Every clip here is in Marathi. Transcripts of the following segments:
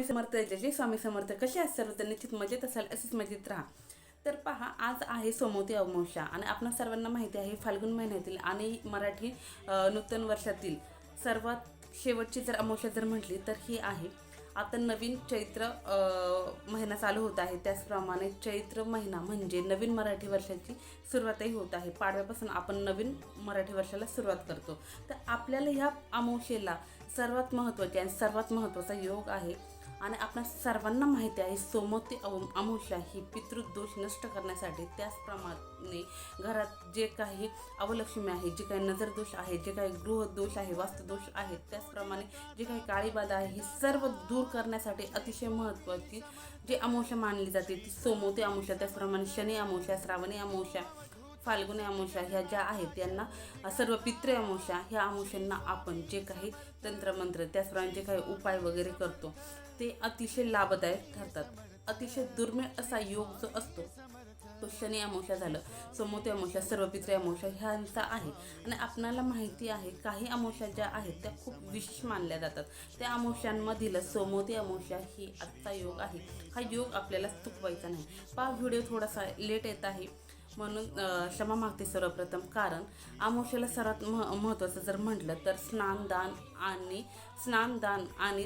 मी समर्थ जय स्वामी समर्थ. कसे असाल तर निश्चित मजेत असाल असेच मजेत राहा. तर पहा आज आहे सोमवती अमावस्या आणि आपणा सर्वांना माहिती आहे फाल्गुन महिन्यातील आणि मराठी नूतन वर्षातील सर्वात शेवटची जर अमावस्या जर म्हटली तर ही आहे. आता नवीन चैत्र महिना चालू होत आहे. त्याचप्रमाणे चैत्र महिना म्हणजे नवीन मराठी वर्षाची सुरुवातही होत आहे. पाडव्यापासून आपण नवीन मराठी वर्षाला सुरुवात करतो. तर आपल्याला ह्या अमावस्येला सर्वात महत्त्वाचे आणि सर्वात महत्त्वाचा योग आहे आणि आपल्या सर्वांना माहिती आहे सोमवती अव अमावस्या ही पितृदोष नष्ट करण्यासाठी त्याचप्रमाणे घरात जे काही अवलक्ष्मी आहे जे काही नजरदोष आहे जे काही गृहदोष आहे वास्तुदोष आहेत त्याचप्रमाणे जे काही काळीबाधा आहे ही सर्व दूर करण्यासाठी अतिशय महत्त्वाची जी अमावस्या मानली जाते ती सोमवती अमावस्या त्याचप्रमाणे शनी अमावस्या श्रावणी अमावस्या फाल्गुनी अमावस्या ह्या ज्या आहेत यांना सर्व पितृ अमावस्या ह्या अमावस्यांना आपण जे काही तंत्रमंत्र त्याचप्रमाणे जे काही उपाय वगैरे करतो ते अतिशय लाभदायक ठरतात. अतिशय दुर्मिळ असा योग जो असतो तो शनी अमावस्या झालं सोमवती अमावस्या सर्व पित्रे अमावस्या ह्यांचा आहे. आणि आपणाला माहिती आहे काही अमावस्या ज्या आहेत त्या खूप विशेष मानल्या जातात. त्या अमावस्यांमधील समोती अमावस्या ही आजचा योग आहे. हा योग आपल्याला चुकवायचा नाही. पा व्हिडिओ थोडासा लेट येत आहे. म्हणून क्षमा मागते सर्वप्रथम. कारण अमावस्याला सर्वात मह महत्त्वाचं जर म्हटलं तर स्नानदान आणि स्नानदान आणि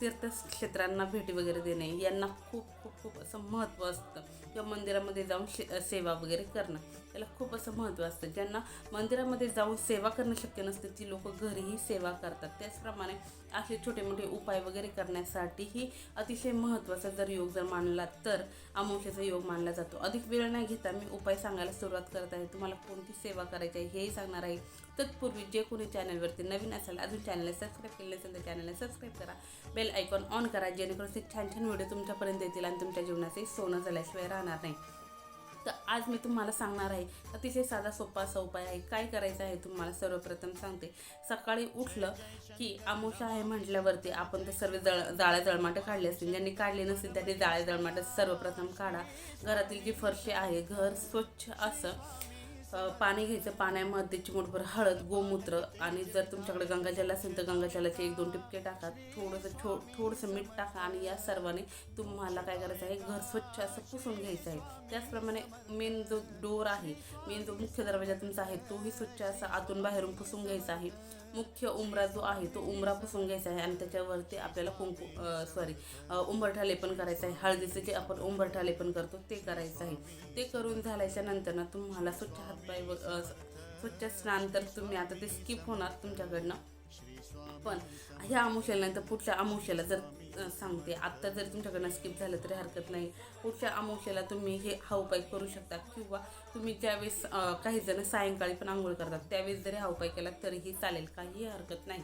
तीर्थक्षेत्रांना भेटी वगैरे देणे यांना खूप खूप खूप असं महत्त्व असतं. किंवा मंदिरामध्ये जाऊन शे सेवा वगैरे करणं याला खूप असं महत्त्व असतं. ज्यांना मंदिरामध्ये जाऊन सेवा करणं शक्य नसते ती लोक घरीही सेवा करतात. त्याचप्रमाणे असे छोटे मोठे उपाय वगैरे करण्यासाठीही अतिशय महत्त्वाचा जर योग जर मानला तर अमावस्याचा योग मानला जातो. अधिक वेळ नाही घेता मी उपाय सांगायला सुरुवात करत आहे. तुम्हाला कोणती सेवा करायची आहे हेही सांगणार आहे. तत्पूर्वी जे कोणी चॅनलवरती नवीन असेल अजून चॅनलला सबस्क्राईब केलं नसेल तर चॅनलला सबस्क्राईब करा. बेल आयकॉन ऑन करा जेणेकरून ते छान छान व्हिडिओ तुमच्यापर्यंत येतील आणि तुमच्या जीवनाचे सोनं झाल्याशिवाय राहणार नाही. तर आज मी तुम्हाला सांगणार आहे अतिशय साधा सोपा असा उपाय आहे. काय करायचं आहे तुम्हाला सर्वप्रथम सांगते. सकाळी उठलं की आमोशा आहे म्हटल्यावरती आपण ते सर्व जळ जाळ्या जळमाटं काढले असतील. ज्यांनी काढले नसतील त्यांनी जाळ्या जळमाटं सर्वप्रथम काढा. घरातील जी फरशी आहे घर स्वच्छ असं पाणी घ्यायचं. पाण्यामध्ये चिमूटभर हळद गोमूत्र आणि जर तुमच्याकडे गंगाजल असेल तर गंगाजलाचे एक दोन टिपके टाका. थोडंसं छो थोडंसं मीठ टाका आणि या सर्वाने तुम्हाला काय करायचं आहे घर स्वच्छ असं पुसून घ्यायचं आहे. त्याचप्रमाणे मेन जो डोर आहे मेन जो मुख्य दरवाजा तुमचा आहे तोही स्वच्छ असा आतून बाहेरून पुसून घ्यायचा आहे. मुख्य उमरा जो आहे तो उमरा पुसून घ्यायचा आहे आणि त्याच्यावरती आपल्याला कुंकू सॉरी उंबरठा लेपन करायचं आहे. हळदीचं जे आपण उंबरठा लेपन करतो ते करायचं आहे. ते करून झाल्याच्यानंतर ना तुम्हाला स्वच्छ हातपाय व स्वच्छ स्नान तर तुम्ही आता ते स्किप होणार तुमच्याकडनं. पण ह्या अमुष्याला तर पुढच्या अमुशेला जर सांगते. आत्ता जर तुमच्याकडनं स्किप झालं तरी हरकत नाही. पुढच्या अमुष्याला तुम्ही हे हा उपाय करू शकता किंवा तुम्ही ज्यावेळेस अ, काही जण सायंकाळी पण आंघोळ करतात त्यावेळेस जरी हा उपाय केला तरीही चालेल काहीही हरकत नाही.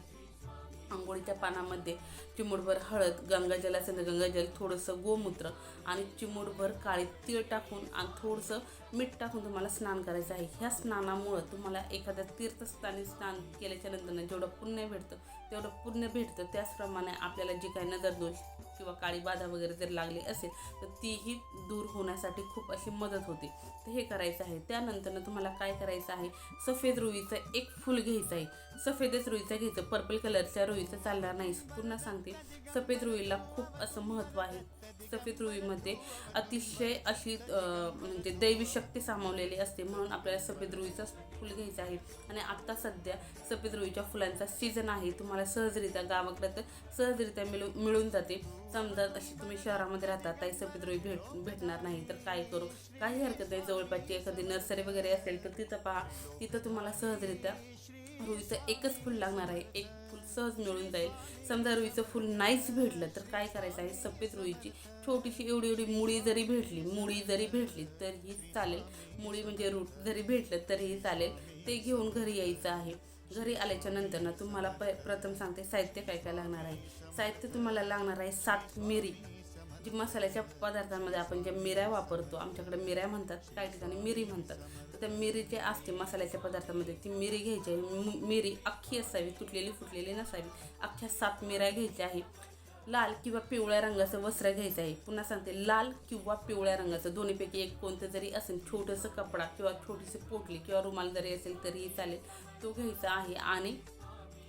आंघोळीच्या पानामध्ये चिमूटभर हळद गंगाजल असेल तर गंगाजल थोडंसं गोमूत्र आणि चिमूटभर काळी तीळ टाकून आणि थोडंसं मीठ टाकून तुम्हाला स्नान करायचं आहे. ह्या स्नानामुळं तुम्हाला एखाद्या तीर्थस्थानी स्नान केल्याच्यानंतर जेवढं पुण्य भेटतं तेवढं पुण्य भेटतं. त्याचप्रमाणे आपल्याला जे काही नजरदोष किंवा काळी बाधा वगैरे जर लागली असेल तर तीही दूर होण्यासाठी खूप अशी मदत होते. तर हे करायचं आहे. त्यानंतरनं तुम्हाला काय करायचं आहे? सफेद रुईचं एक फूल घ्यायचं आहे. सफेदच रुईचं घ्यायचं. पर्पल कलरच्या रुईचं चालणार नाही. पुन्हा सांगते. सफेद रुईला खूप असं महत्त्व आहे. सफेद रुईमध्ये अतिशय अशी म्हणजे दैवी शक्ती सामावलेली असते म्हणून आपल्याला सफेद रुईचा फुल घ्यायचं आहे. आणि आत्ता सध्या सफेद रुईच्या फुलांचा सीझन आहे. तुम्हाला सहजरित्या गावाकडे तर सहजरित्या मिळू मिळून जाते. समजा अशी तुम्ही शहरामध्ये राहता ताई सफेद रुई भेट भेटणार नाही. तर काय करू? काही हरकत नाही. जवळपासची एखादी नर्सरी वगैरे असेल तर तिथं पहा. तिथं तुम्हाला सहजरित्या रुईचं एकच फुल लागणार आहे. एक सहज मिळून जाईल. समजा रुईचं फुल नाहीच भेटलं तर काय करायचं? आहे सफेद रुईची छोटीशी एवढी एवढी मुळी जरी भेटली मुळी जरी भेटली तरीही चालेल. मुळी म्हणजे रूट जरी भेटलं तरीही चालेल. ते घेऊन घरी यायचं आहे. घरी आल्याच्यानंतर ना तुम्हाला प प्रथम सांगते साहित्य काय काय लागणार आहे? साहित्य तुम्हाला लागणार आहे सात मिरी. जी मसाल्याच्या पदार्थांमध्ये आपण ज्या मिऱ्या वापरतो आमच्याकडे मिऱ्या म्हणतात काही ठिकाणी मिरी म्हणतात. तर मिरी जे असते मसाल्याच्या पदार्थामध्ये ती मिरी घ्यायची आहे. मु- मिरी अख्खी असावी तुटलेली फुटलेली नसावी. अख्ख्या सात मिऱ्या घ्यायच्या आहे लाल किंवा पिवळ्या रंगाचं वस्त्र घ्यायचं आहे. पुन्हा सांगते लाल किंवा पिवळ्या रंगाचं दोन्हीपैकी एक कोणतं जरी असेल छोटंसं कपडा किंवा छोटीशी पोटली किंवा रुमाल जरी असेल तरीही चालेल. तो घ्यायचा आहे आणि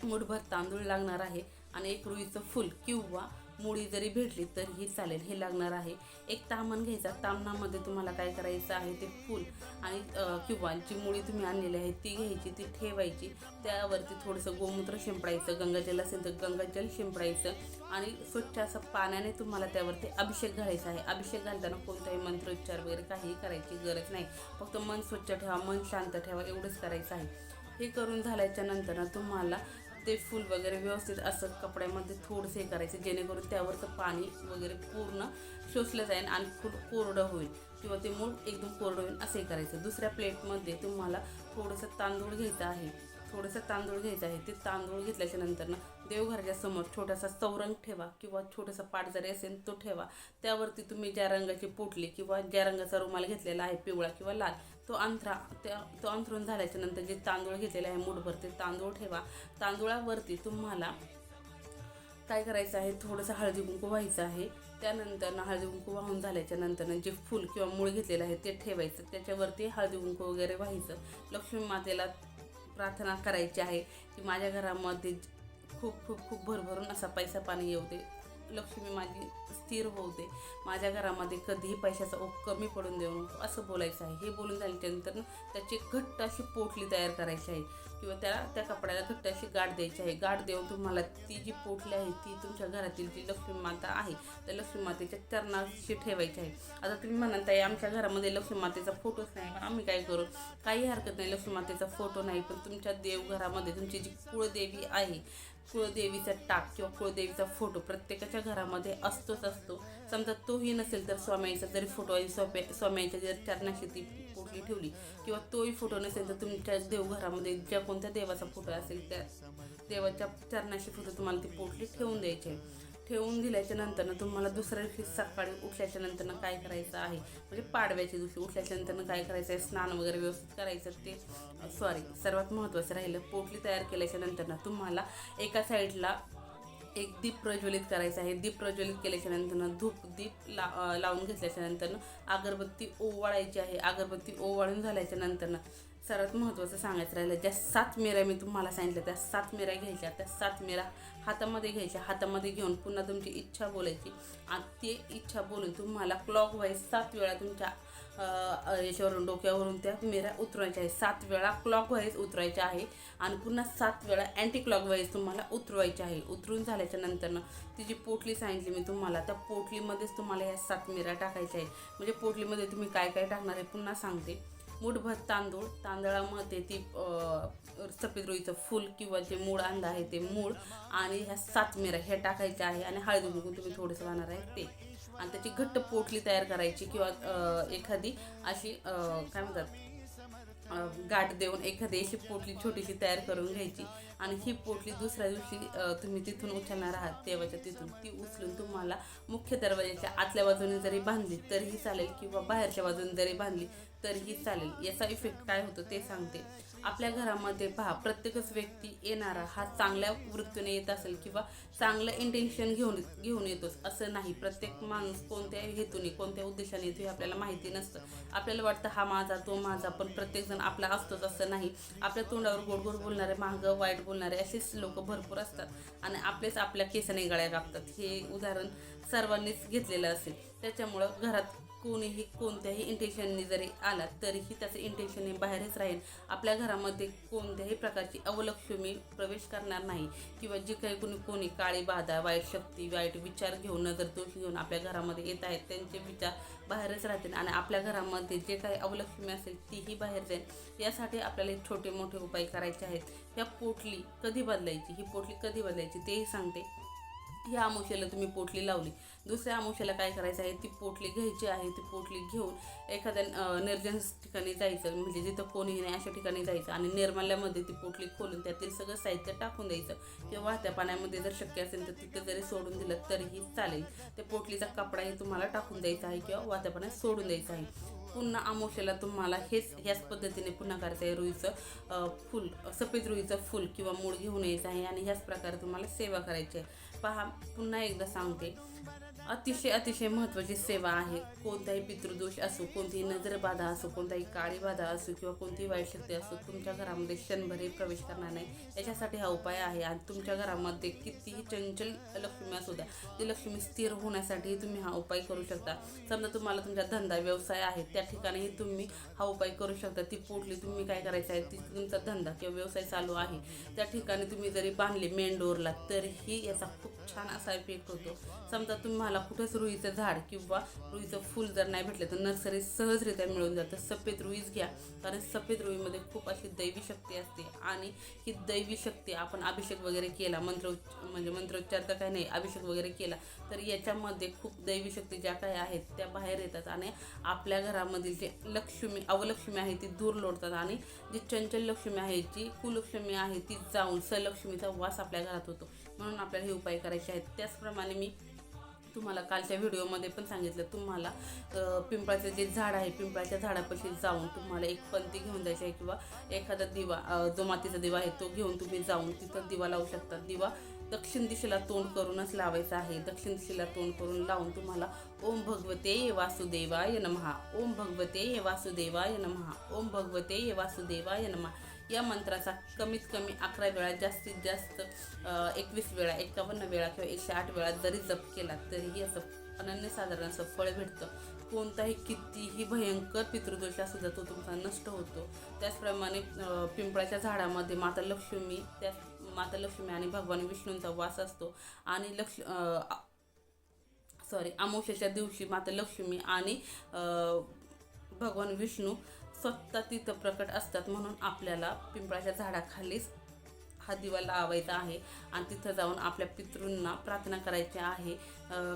मुठभर तांदूळ लागणार आहे आणि एक रुईचं फूल किंवा मुळी जरी भेटली तरीही चालेल हे लागणार आहे. एक तामण घ्यायचा तामणामध्ये तुम्हाला काय करायचं आहे ते फूल आणि किंवा जी मुळी तुम्ही आणलेली आहे ती घ्यायची ती ठेवायची. त्यावरती थोडंसं गोमूत्र शिंपडायचं गंगाजल असेल तर गंगाजल शिंपडायचं आणि स्वच्छ असं पाण्याने तुम्हाला त्यावरती अभिषेक घालायचा आहे. अभिषेक घालताना कोणताही मंत्रोच्चार वगैरे काहीही करायची गरज नाही. फक्त मन स्वच्छ ठेवा मन शांत ठेवा एवढंच करायचं आहे. हे करून झाल्याच्यानंतर तुम्हाला ते फूल वगैरे व्यवस्थित असं कपड्यामध्ये थोडंसं हे करायचं जेणेकरून त्यावरचं पाणी वगैरे पूर्ण शोषलं जाईल आणि खूप कोरडं होईल किंवा ते मूळ एकदम कोरडं होईल असंही करायचं. दुसऱ्या प्लेटमध्ये तुम्हाला थोडंसं तांदूळ घ्यायचं आहे थोडंसं तांदूळ घ्यायचं आहे. ते तांदूळ घेतल्याच्या नंतर ना देवघराच्या समोर छोटासा चौरंग ठेवा किंवा छोटासा पाट जरी असेल तो ठेवा. त्यावरती तुम्ही ज्या रंगाची पोटली किंवा ज्या रंगाचा रुमाल घेतलेला आहे पिवळा किंवा लाल तो अंथरा त्या तो अंथरून झाल्याच्यानंतर जे तांदूळ घेतलेले आहे मूठभर ते तांदूळ ठेवा. तांदूळावरती तुम्हाला काय करायचं आहे थोडंसं हळदी कुंकू व्हायचं आहे. त्यानंतर ना हळदी कुंकू वाहून झाल्याच्यानंतर जे फूल किंवा मूळ घेतलेलं आहे ते ठेवायचं. त्याच्यावरती हळदी कुंकू वगैरे व्हायचं. लक्ष्मी मातेला प्रार्थना करायची आहे की माझ्या घरामध्ये खूप खूप खूप भरभरून असा पैसा पाणी येऊ दे. लक्ष्मी माझी स्थिर होऊ दे. माझ्या घरामध्ये कधीही पैशाचा ओघ कमी पडून देऊ नको. असं बोलायचं आहे. हे बोलून झाल्याच्यानंतर त्याची घट्ट अशी पोटली तयार करायची आहे. किंवा त्याला त्या कपड्याला घट्ट अशी गाठ द्यायची आहे. गाठ देऊन तुम्हाला ती जी पोटली आहे ती तुमच्या घरातील जी लक्ष्मी माता आहे त्या लक्ष्मी मातेच्या चरणाशी ठेवायची आहे. आता तुम्ही म्हणाल ताई आमच्या घरामध्ये लक्ष्मी मातेचा फोटोच नाही. पण आम्ही काय करू? काही हरकत नाही. लक्ष्मी मातेचा फोटो नाही. पण तुमच्या देवघरामध्ये तुमची जी कुळदेवी आहे कुळदेवीचा टाक किंवा कुळदेवीचा फोटो प्रत्येकाच्या घरामध्ये असतोच असतो. समजा तोही नसेल तर स्वामीचा जरी फोटो आहे स्वामी स्वामीच्या जर चरणाशी ती पोटली ठेवली किंवा तोही फोटो नसेल तर तुमच्या देवघरामध्ये ज्या कोणत्या देवाचा फोटो असेल त्या देवाच्या चरणाशी फोटो तुम्हाला ती पोटली ठेवून द्यायची. आहे ठेवून दिल्याच्या नंतरनं तुम्हाला दुसऱ्या दिवशी सकाळी उठल्याच्या नंतरनं काय करायचं आहे? म्हणजे पाडव्याच्या दिवशी उठल्याच्या नंतरनं काय करायचं आहे? स्नान वगैरे व्यवस्थित करायचं ते? सॉरी सर्वात महत्त्वाचं राहिलं पोटली तयार केल्याच्या नंतरनं तुम्हाला एका साईडला एक दीप प्रज्वलित करायचं आहे. दीप प्रज्वलित केल्याच्या नंतरनं धूप दीप ला लावून घेतल्याच्या नंतरनं अगरबत्ती ओवाळायची आहे. अगरबत्ती ओवाळून झाल्याच्या नंतरनं सर्वात महत्त्वाचं सांगायचं राहिलं ज्या सात मेऱ्या मी तुम्हाला सांगितल्या त्या सात मेऱ्या घ्यायच्या त्या सात मेऱ्या हातामध्ये घ्यायच्या हातामध्ये घेऊन पुन्हा तुमची इच्छा बोलायची. आणि ते इच्छा बोलून तुम्हाला क्लॉक वाईज सात वेळा तुमच्या याच्यावरून डोक्यावरून त्या मेऱ्या उतरवायच्या आहे सात वेळा क्लॉक वाईज उतरायच्या आहे आणि पुन्हा सात वेळा अँटी क्लॉक वाईज तुम्हाला उतरवायची आहे. उतरून झाल्याच्या नंतरनं ती जी पोटली सांगितली मी तुम्हाला त्या पोटलीमध्येच तुम्हाला या सात मेऱ्या टाकायच्या आहे म्हणजे पोटलीमध्ये तुम्ही काय काय टाकणार आहे पुन्हा सांगते. मुठभर तांदूळ. तांदळामध्ये ती सफेद रुईचं फूल किंवा जे मूळ आणलं आहे ते मूळ आणि ह्या सात हे टाकायचे आहे आणि हळदी कुंकू तुम्ही थोडंसं वाहणार आहे ते. आणि त्याची घट्ट पोटली तयार करायची किंवा एखादी अशी काय म्हणतात गाठ देऊन एखादी अशी पोटली छोटीशी तयार करून घ्यायची. आणि ही पोटली दुसऱ्या दिवशी तुम्ही तिथून उचलणार आहात देवाच्या तिथून. ती उचलून तुम्हाला मुख्य दरवाजाच्या आतल्या बाजूने जरी बांधली तरीही चालेल. किंवा बाहेरच्या बाजूने जरी बांधली तरीही चालेल. याचा इफेक्ट काय होतो ते सांगते. आपल्या घरामध्ये पहा प्रत्येकच व्यक्ती येणारा हा चांगल्या वृत्तीने येत असेल किंवा चांगलं इंटेन्शन घेऊन घेऊन येतोच असं नाही. प्रत्येक माणूस कोणत्या हेतूने कोणत्या उद्देशाने येतो हे आपल्याला माहिती नसतं. आपल्याला वाटतं हा माझा तो माझा पण प्रत्येकजण आपला असतोच असं नाही. आपल्या तोंडावर गोड गोड बोलणारे मागं वाईट बोलणारे असेच लोक भरपूर असतात आणि आपलेच आपल्या केसाने गळ्या कापतात. हे उदाहरण सर्वांनीच घेतलेलं असेल. त्याच्यामुळं घरात कोणीही कोणत्याही इंटेन्शनने जरी आला तरीही त्याचं इंटेन्शनने बाहेरच राहील. आपल्या घरामध्ये कोणत्याही प्रकारची अवलक्ष्मी प्रवेश करणार नाही. किंवा जे काही कोणी कोणी काळी बाधा वाईट शक्ती वाईट विचार घेऊन नजर दोष घेऊन आपल्या घरामध्ये येत आहेत त्यांचे विचार बाहेरच राहतील. आणि आपल्या घरामध्ये जे काही अवलक्ष्मी असेल तीही बाहेर जाईल. यासाठी आपल्याला छोटे मोठे उपाय करायचे आहेत. ह्या पोटली कधी बदलायची? ही पोटली कधी बदलायची? तेही सांगते. ह्या आमुष्याला तुम्ही पोटली लावली. दुसऱ्या आमुष्याला काय करायचं आहे? ती पोटली घ्यायची आहे ती पोटली घेऊन एखाद्या निर्जन ठिकाणी जायचं म्हणजे जिथं कोणीही नाही अशा ठिकाणी जायचं आणि निर्माल्यामध्ये ती पोटली खोलून त्यातील सगळं साहित्य टाकून द्यायचं. किंवा वाहत्या पाण्यामध्ये जर शक्य असेल तर तिथं जरी सोडून दिलं तरीही चालेल. त्या पोटलीचा कपडाही तुम्हाला टाकून द्यायचा आहे किंवा वाहत्या पाण्यात सोडून द्यायचं आहे. पुन्हा आमोशाला तुम्हाला हेच ह्याच पद्धतीने पुन्हा करायचं आहे रुईचं फूल फुल सफेद रुईचं फुल किंवा मूळ घेऊन यायचं आहे आणि ह्याच प्रकारे तुम्हाला सेवा करायची आहे. पहा पुन्हा एकदा सांगते अतिशय अतिशय महत्त्वाची सेवा आहे. कोणताही पितृदोष असो कोणतीही नजरबाधा असो कोणताही काळी बाधा असो किंवा कोणतीही वाईट शक्ती असो तुमच्या घरामध्ये क्षणभरही प्रवेश करणार नाही. याच्यासाठी हा उपाय आहे आणि तुमच्या घरामध्ये कितीही चंचल लक्ष्मी असू द्या ती लक्ष्मी स्थिर होण्यासाठी तुम्ही हा उपाय करू शकता. समजा तुम्हाला तुमचा धंदा व्यवसाय आहे त्या ठिकाणीही तुम्ही हा उपाय करू शकता. ती पोटली तुम्ही काय करायचं आहे ती तुमचा धंदा किंवा व्यवसाय चालू आहे. त्या ठिकाणी तुम्ही जरी बांधले मेन डोअरला तरीही याचा खूप छान असा इफेक्ट होतो. समजा तुम्हाला कुठंच रुईचं झाड किंवा रुईचं फूल जर नाही भेटलं तर नर्सरी सहजरित्या मिळून जातं. सफेद रुईच घ्या कारण सफेद रुईमध्ये खूप अशी दैवी शक्ती असते. आणि ही दैवी शक्ती आपण अभिषेक वगैरे केला मंत्र म्हणजे मंत्रोच्चार तर काही नाही अभिषेक वगैरे केला तर याच्यामध्ये खूप दैवी शक्ती ज्या काही आहेत त्या बाहेर येतात आणि आपल्या घरामधील जे लक्ष्मी अवलक्ष्मी आहे ती दूर लोटतात आणि जी चंचल लक्ष्मी आहे जी कुलक्ष्मी आहे ती जाऊन सलक्ष्मीचा वास आपल्या घरात होतो. म्हणून आपल्याला हे उपाय करायचे आहेत. त्याचप्रमाणे मी तुम्हाला कालच्या व्हिडिओमध्ये पण सांगितलं तुम्हाला पिंपळाचं जे झाड आहे पिंपळाच्या झाडापाशी जाऊन तुम्हाला एक पंती घेऊन जायची आहे किंवा एखादा दिवा जो मातीचा दिवा आहे तो घेऊन तुम्ही जाऊन तिथं दिवा लावू शकता. दिवा दक्षिण दिशेला तोंड करूनच लावायचा आहे. दक्षिण दिशेला तोंड करून लावून तुम्हाला ओम भगवते वासुदेवाय नमहा. ओम भगवते वासुदेवाय नमहा. ओम भगवते वासुदेवाय नमहा. या मंत्राचा कमीत कमी अकरा वेळा जास्तीत जास्त एकवीस वेळा एकावन्न वेळा किंवा एकशे आठ वेळा जरी जप केला तरीही असं अनन्यसाधारण असं फळ भेटतं. कोणताही कितीही भयंकर पितृदोष असू तो तुमचा नष्ट होतो. त्याचप्रमाणे पिंपळाच्या झाडामध्ये माता लक्ष्मी त्या माता लक्ष्मी आणि भगवान विष्णूंचा वास असतो. आणि लक्ष सॉरी अमावश्याच्या दिवशी माता लक्ष्मी आणि भगवान विष्णू स्वतः तिथं प्रकट असतात म्हणून आपल्याला पिंपळाच्या झाडाखालीच हा दिवा लावायचा आहे. आणि तिथं जाऊन आपल्या पितृंना प्रार्थना करायची आहे.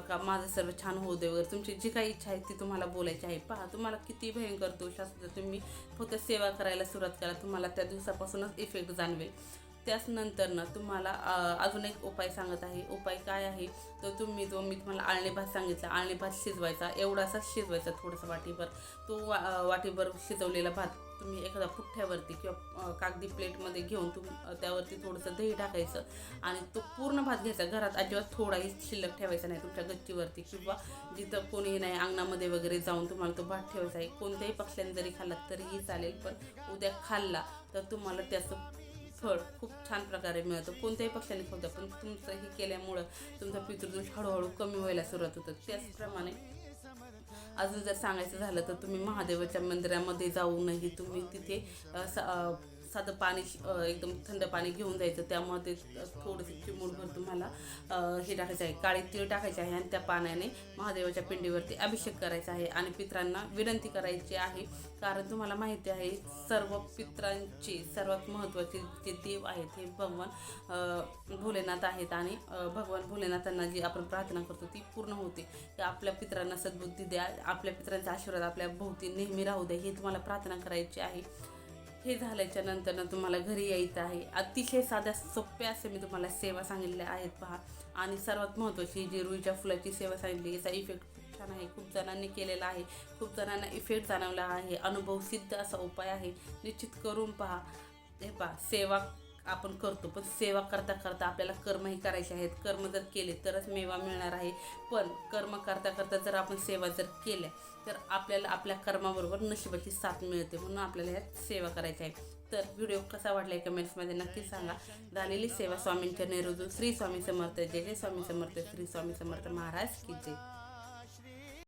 का माझं सर्व छान होऊ दे वगैरे. तुमची जी काही इच्छा आहे ती तुम्हाला बोलायची आहे. पहा तुम्हाला किती भयंकर दोष असतो तुम्ही फक्त सेवा करायला सुरुवात करा. तुम्हाला त्या दिवसापासूनच इफेक्ट जाणवेल. त्याच नंतरनं तुम्हाला अजून एक उपाय सांगत आहे. उपाय काय आहे? तर तुम्ही जो मी तुम्हाला आळणी भात सांगितला. आळणी भात शिजवायचा. एवढासा शिजवायचा थोडासा वाटीभर. तो वा वाटीभर शिजवलेला भात तुम्ही एखादा पुठ्ठ्यावरती किंवा कागदी प्लेटमध्ये घेऊन तुम त्यावरती थोडंसं दही टाकायचं आणि तो पूर्ण भात घ्यायचा. घरात अजिबात थोडाही शिल्लक ठेवायचा नाही तुमच्या गच्चीवरती किंवा जिथं कोणीही नाही अंगणामध्ये वगैरे जाऊन तुम्हाला तो भात ठेवायचा आहे. कोणत्याही पक्ष्याने जरी खाल्ला तरीही चालेल पण उद्या खाल्ला तर तुम्हाला त्याचं फळ खूप छान प्रकारे मिळतं. कोणत्याही पक्षाने खाऊ द्या पण तुमचं हे केल्यामुळं तुमचा पितृदोष हळूहळू कमी व्हायला सुरुवात होतं. त्याचप्रमाणे अजून जर सांगायचं झालं तर तुम्ही महादेवाच्या मंदिरामध्ये जाऊनही तुम्ही तिथे साधं पाणी एकदम थंड पाणी घेऊन जायचं. त्यामध्ये थोडंसं चिमूटभर तुम्हाला हे टाकायचं आहे. काळी तीळ टाकायचे आहे आणि त्या पाण्याने महादेवाच्या पिंडीवरती अभिषेक करायचा आहे आणि पित्रांना विनंती करायची आहे. कारण तुम्हाला माहिती आहे सर्व पित्रांचे सर्वात महत्त्वाचे जे देव आहेत हे भगवान भोलेनाथ आहेत आणि भगवान भोलेनाथांना जी आपण प्रार्थना करतो ती पूर्ण होते. की आपल्या पित्रांना सद्बुद्धी द्या. आपल्या पित्रांचा आशीर्वाद आपल्या भोवती नेहमी राहू द्या. ही तुम्हाला प्रार्थना करायची आहे. हे झाल्याच्यानंतर तुम्हाला घरी यायचं आहे. अतिशय साध्या सोप्या असे मी तुम्हाला सेवा सांगितल्या आहेत पहा. आणि सर्वात महत्त्वाची जी रुईच्या फुलाची सेवा सांगितली याचा इफेक्ट खूप छान आहे. खूप जणांनी केलेला आहे. खूप जणांना इफेक्ट जाणवला आहे. अनुभव सिद्ध असा उपाय आहे. निश्चित करून पहा. हे पहा सेवा आपण करतो पण सेवा करता करता आपल्याला कर्मही करायचे आहेत. कर्म जर केले तरच मेवा मिळणार आहे. पण कर्म करता करता जर आपण सेवा जर केल्या तर आपल्याला आपल्या कर्माबरोबर नशिबाची साथ मिळते. म्हणून आपल्याला ह्यात सेवा करायची आहे. तर व्हिडिओ कसा वाटला आहे कमेंट्समध्ये नक्की सांगा. झालेली सेवा स्वामींच्या नेहरूजून श्री स्वामी समर्थ जय जय स्वामी समर्थ श्री स्वामी समर्थ महाराज की जय.